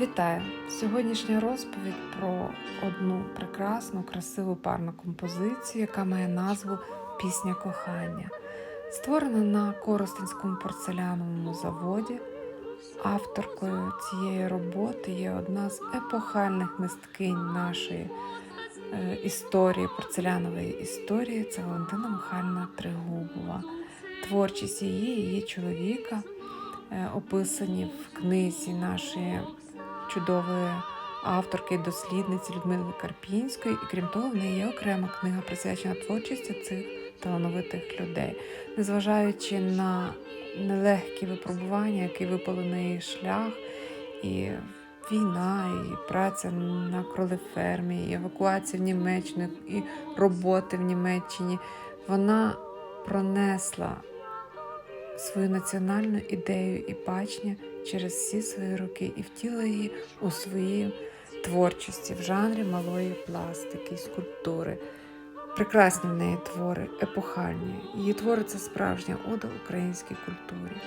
Вітаю! Сьогоднішня розповідь про одну прекрасну, красиву парну композицію, яка має назву Пісня кохання. Створена на Коростенському порцеляновому заводі. Авторкою цієї роботи є одна з епохальних мисткинь нашої е, історії, порцелянової історії. Це Валентина Михайлівна Тригубова. Творчість її, її чоловіка е, описані в книзі нашої чудової авторки і дослідниці Людмили Карпінської, і крім того, в неї є окрема книга присвячена творчості цих талановитих людей, незважаючи на нелегкі випробування, які випали на її шлях, і війна, і праця на кролефермі, і евакуація в Німеччину, і роботи в Німеччині, вона пронесла свою національну ідею і бачення через всі свої роки і втіла її у своїй творчості в жанрі малої пластики, скульптури. Прекрасні в неї твори, епохальні. Її твори це справжня ода українській культурі.